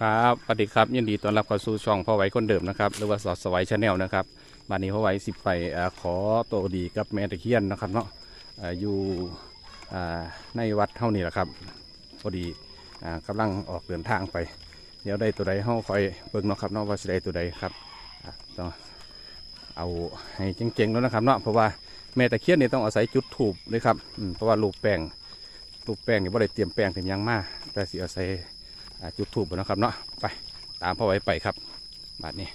ครับสวัสดีครับยินดีต้อนรับเข้าสู่ช่องพ่อไหวคนเดิมนะครับหรือว่าสอดสวัยชาแนลนะครับบันนี้พ่อไหวสิบไปอขอตัวดีกับแม่ตะเคียนนะครับเนาะอยู่ในวัดเท่านี้แหละครับพอดีอ่ากำลังออกเดินทางไป เดี๋ยวได้ตัวใดเฮาคอยเบิ่งเนาะครับเนาะว่าสิได้ตัวใดครับต้องเอาให้เจ๋งๆแล้วนะครับเนาะเพราะว่าแม่ตะเคียนนี่ต้องอาศัยจุดถูบเลยครับเพราะว่าลูกแป้งลูกแป้งนี่บ่าได้เตรียมแป้งเตรียมยังมาแต่สิอาศัย จุดถูกนะครับเนาะไปตามพ่อไว้ไปครับบาดนี้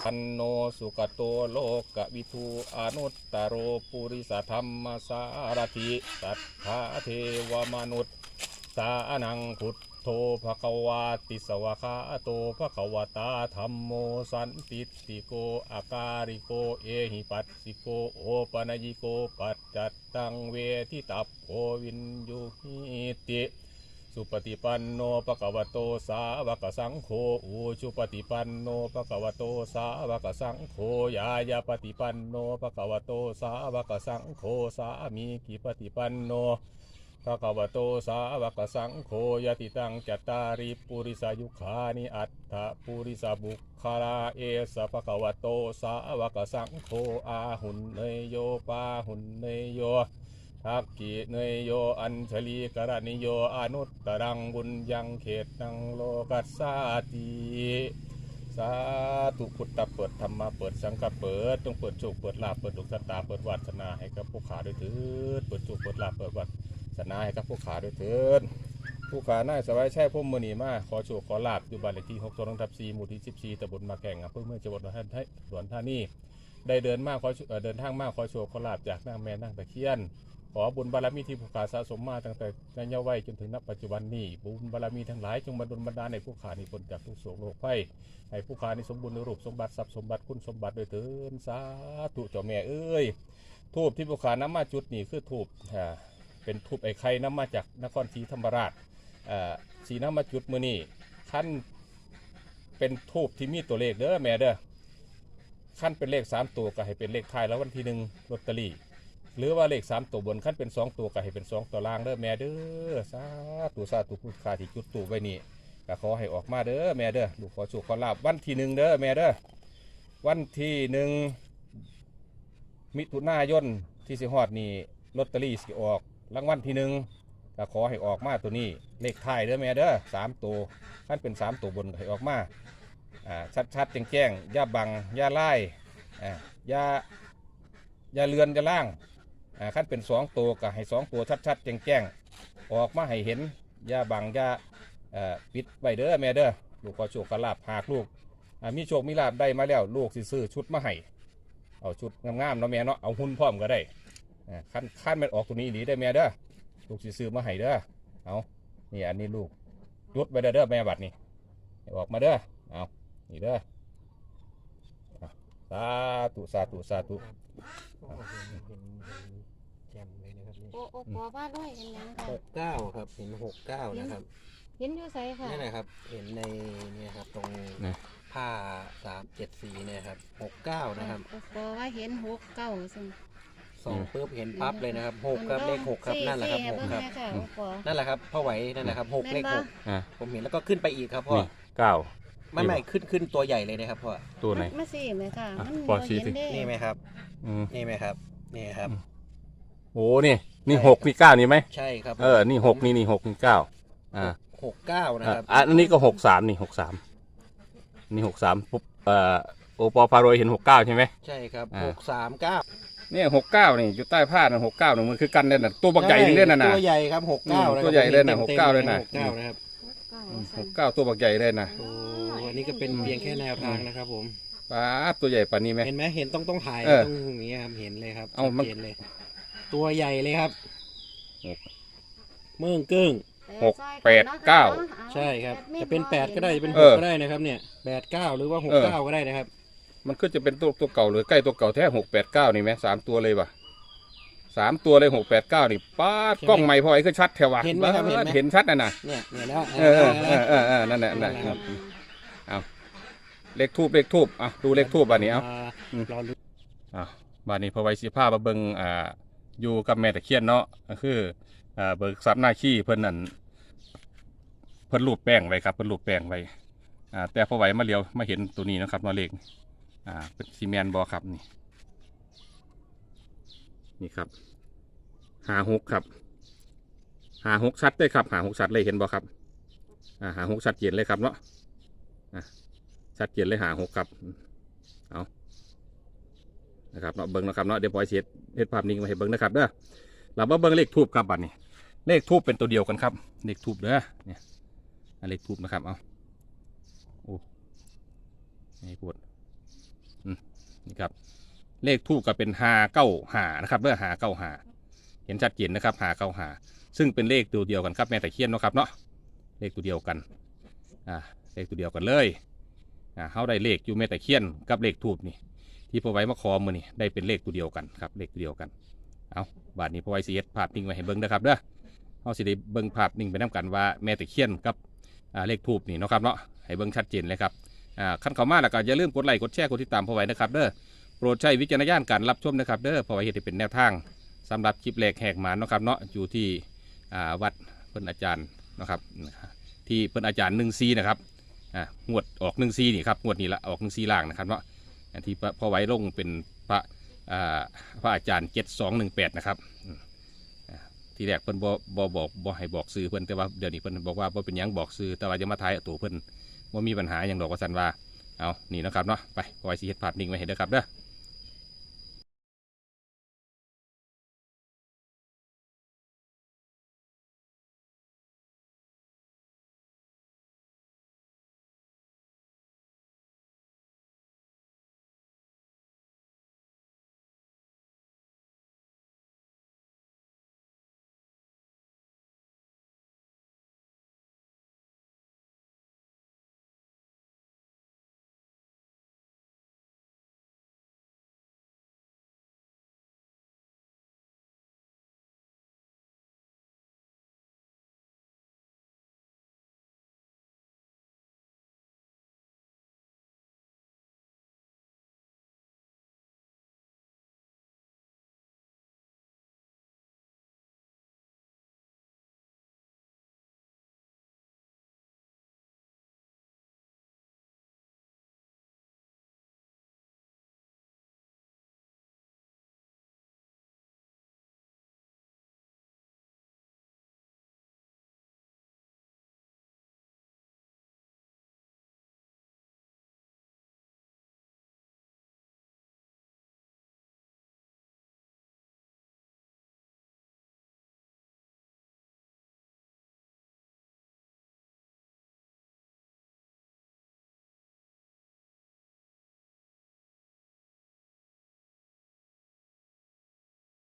พันโนสุกโตโลกวิทูอนุตตโรปุริสธรรมสารถิสัทธาเทวมนุษย์สานังพุทโธภควาติสวะคาโตภควตาธรรมโมสันติติโกอาการิโกเอหิปัสสิโกโอปนยิโกปัจจัตตังเวทิตัพโควินยุหิติ สุปฏิปันโนปะกวะโตสาวกสังโฆอูชุปฏิปันโนปะกวะโตสาวกสังโฆยายาปฏิปันโนปะกวะโตสาวกสังโฆสามีกิปฏิปันโนปะกวะโตสาวกสังโฆยติตังจัตตาริปุริสายุคานิอัตถปุริสบุคคาราเอสปะกวะโตสาวกสังโฆอาหุนเนยโยปาหุนเนยโย ทักกิเนยโยอัญชลีกรณิโยอนุตตรังบุญยังเขตนังโลกัสสาติสาธุพุทธเปิดธรรมะเปิดสังฆเปิดต้องเปิดโชคเปิดลาภเปิดดวงชะตาเปิดวาสนาให้กับผู้ขาด้วยเถิดเปิดโชคเปิดลาภเปิดวาสนาให้กับผู้ขาด้วยเถิดผู้ขาน่าสบายใช่พุ่มมือนีมาขอโชคขอลาภอยู่บ้านเลขที่6ตรงทับ4หมู่ที่14ตำบลมาแก่งอำเภอเมืองจังหวัดนครสวนธานีได้เดินมากขอเดินทางมากขอโชคขอลาภจากนางแม่นางตะเคียน ขอบุญบารมีที่ผู้ขาสะสมมาตั้งแต่ในเยาว์วัยจนถึงณปัจจุบันนี้บุญบารมีทั้งหลายจงมาดลบันดาในผู้ขานี้พ้นจากทุกโศกโรคภัยให้ผู้ขานี้สมบูรณ์ในรูปสมบัติทรัพย์สมบัติคุณสมบัติโดยเถินสาธุเจ้าแม่เอ้ยทูบที่ผู้ขาน้ำมาจุดนี่คือทูบเป็นทูบไอ้ไข่น้ำมาจากนครศรีธรรมราชอ่าสีน้ำมาจุดมือนี่ขั้นเป็นทูบที่มีตัวเลขเด้อแม่เด้อขั้นเป็นเลขสามตัวก็ให้เป็นเลขท้ายแล้ววันที่หนึ่งลอตเตอรี่ หรือว่าเลขสามตัวบนขั้นเป็นสองตัวก็ให้เป็นสองตัวล่างเด้อแม่เด้อสาธุสาธุพุทธคาที่จุดตูไว้นี่ก็ขอให้ออกมาเด้อแม่เด้อลูกขอโชคขอลาบวันที่หนึ่งเด้อแม่เด้อวันที่หนึ่งมิถุนายนที่สิฮอดนี่ลอตเตอรี่สิออกรางวัลที่หนึ่งก็ขอให้ออกมาตัวนี้เลขท้ายเด้อแม่เด้อสามตัวขั้นเป็นสามตัวบนให้ออกมาอ่าชัดๆแจ้งๆย่าบังย่าไล่อ่าย่าย่าเลือนย่าล่าง อ่าขั้นเป็นสองตัวก็ให้สองตัวชัดๆแจ้งๆออกมาให้เห็นอย่าบังอย่าเอ่อปิดไว้เด้อแม่เด้อลูกขอโชคขอลาบหากลูกอ่ามีโชคมีลาบได้มาแล้วลูกสิซื้อชุดมาให้เอาชุดงามๆเนาะแม่เนาะเอาหุ้นพร้อมก็ได้อ่าขั้นขั้นมันออกตัวนี้ดีได้อแม่เด้อลูกสิซื้อมาให้เด้อเอานี่อันนี้ลูกยุดไว้เด้อเด้อแม่บัดนี้ให้ออกมาเด้อเอานี่เด้ออะสาธุสาธุสาธุ เห็นเห็น โอ้โอ้ปอว่าด้วยเห็นยังค่ะหกเก้าครับ เห็นหกเก้านะครับเห็นอยู่ไสค่ะนี่นะครับ เห็นในเนี่ยครับตรงนะ ผ้าสามเจ็ดสีเนี่ยครับหกเก้านะครับโอ้ปอว่าเห็นหกเก้าซึ่งสองปุ๊บเห็นปั๊บเลยนะครับหกครับเลขหกครับนั่นแหละครับหกครับเบิ่งแม่ค่ะโอ้ปอ นั่นแหละครับพ่อไหวนั่นแหละครับหกเลขหกอ่าผมเห็นแล้วก็ขึ้นไปอีกครับพ่อนี่เก้าไม่ไม่ขึ้นขึ้นตัวใหญ่เลยนะครับพ่อตัวไหน มาสิไหมค่ะ อะมันปอบ่ชี้เห็นสิเด้นี่ไหมครับ อืม นี่ไหมครับ นี่ครับ โอ้นี่ นี่หกนี่เก้านี่ไหมใช่ครับเออนี่หกนี่นี่หกนี่เก้าอ่าหกเก้านะอ่าครับอะอันนี้ก็หกสามนี่หกสามนี่หกสามปุ๊บเอ่อโอปอพารวยเห็นหกเก้าใช่ไหมใช่ครับอ่าหกสามเก้าเนี่ยหกเก้านี่อยู่ใต้ผ้าน่ะหกเก้านี่มันคือกันเลยน่ะตัวบักใหญ่นี่เลยน่ะนะตัวใหญ่ครับหกเก้าอืมตัวใหญ่เลยนะต็มๆหกเก้าเลยนะหกเก้านะครับหกเก้าซั่นหกเก้าตัวบักใหญ่เลยนะโอ้อันนี้ก็เป็นเพียงแค่แนวทางนะครับผมป้าดตัวใหญ่ปานนี้ไหมเห็นไหมเห็นต้องต้องถ่ายเออต้องอย่างนี้ครับเห็นเลยครับเอามันชัดเจนเลย ตัวใหญ่เลยครับหก เมืองเกิ้ง หกแปดเก้า ใช่ครับ จะเป็นแปดก็ได้จะเป็นเอหกอก็ได้นะครับเนี่ยแปดเก้าหรือว่าหกเออเก้าก็ได้นะครับ มันก็จะเป็นตัวตัวเก่าหรือใกล้ตัวเก่าแท้หกแปดเก้านี่ไหมสามตัวเลยป่ะสามตัวเลยหกแปดเก้านี่ป้าดกล้องใหม่พอไอ้คือชัดแถวะเห็นไหมครับเห็นไหม เห็นชัดน่ะนะเนี่ยเนี่ยแล้วเออเออเออเออเออนั่นแหละนั่นแหละนั่นแหละครับเอาเลขทูบเลขทูบอะดูเลขทูบอันนี้เอาอืมรอลุ้นอะบานนี้พอไว้สิผ้ามาเบิงอ่า อยู่กับแม่ตะเคียนเนาะก็คืออ่าเบิกทรัพย์หน้าขี้เพิ่นนั่นพิ่นรูปแป้งไว้ครับเพิ่นรูปแป้งไว้อ่าแต่พอไหวมาเลียวมาเห็นตัวนี้นะครับมาเลขอ่าเป็นซีเมนบอครับนี่นี่ครับหาหกครับหาหกชัดเลยครับหาหกชัดเลยเห็นบอครับอ่าหาหกชัดเจนเลยครับเนาะอะชัดเจนเลยหาหกครับเอา นะครับเนาะเบิ้งนะครับเนาะเดี๋ยวพอยเสียเฮ็ดภาพนิ่งมาให้เบิ้งนะครับเด้อเรามาเบิ้งเลขทูบครับบัดนี้เลขทูบเป็นตัวเดียวกันครับ เลขทูบเด้อเนี่ยอะเลขทูบนะครับเอาโอ้ไม่ปวดอืมนี่ครับเลขทูบก็เป็นหาเก้าหานะครับเด้อหาเก้าหาเห็นชัดเจนนะครับหาเก้าหาซึ่งเป็นเลขตัวเดียวกันครับแม่ตะเคียนเนาะครับเนาะเลขตัวเดียวกันอ่าเลขตัวเดียวกันเลยอ่าเขาได้เลขอยู่แม่ตะเคียนกับเลขทูบนี่ ที่พอไว้มาคอมือนี่ได้เป็นเลขตัวเดียวกันครับเลขตัวเดียวกัน เอาบาทนี้พอไว้สีเอ็ดภาพนิ่งไว้ให้เบิ้งนะครับเด้อเราสิได้เบิ่งภาพนิ่งไปน้กันว่าแม่ตะเคียนกับเลขทูบนี่เนาะครับเนาะให้เบิ่งชัดเจนเลยครับอ่าขั้นเข้ามาแล้วก็อย่าลืมกดไลค์กดแชร์กดติดตามพอไว้นะครับเด้อโปรดใช้วิจารณญาณการรับชมนะครับเด้อพอไว้เฮ็ดให้เป็นแนวทางสำหรับคลิปแรกแหกหมานเนาะครับเนาะอยู่ที่วัดเพิ่อนอาจารย์นะครับที่เพิ่อนอาจารย์หนึ่งซีนะครับอ่างวดออกหนึ่งซีนี่ครับงวดนี้ละออกหนึ่งซีล่างนะครับเนาะ ที่พ่อไว้ลงเป็นพระอาพระอาจารย์เจ็ดสองหนึ่งแปดนะครับทีแรกเพิ่นบอบอบอกบอให้บอกซื้อเพิ่นแต่ว่าเดี๋ยวนี้เพิ่นบอกว่าบ่เป็นยังบอกซื้อแต่ว่าจะมาทายตัวเพิ่นว่ามีปัญหาอย่างดอกว่าซั่นว่าเอานี่นะครับเนาะไปปล่อยสิเห็ดภาพนิ่งไว้ให้เด้อครับเด้อ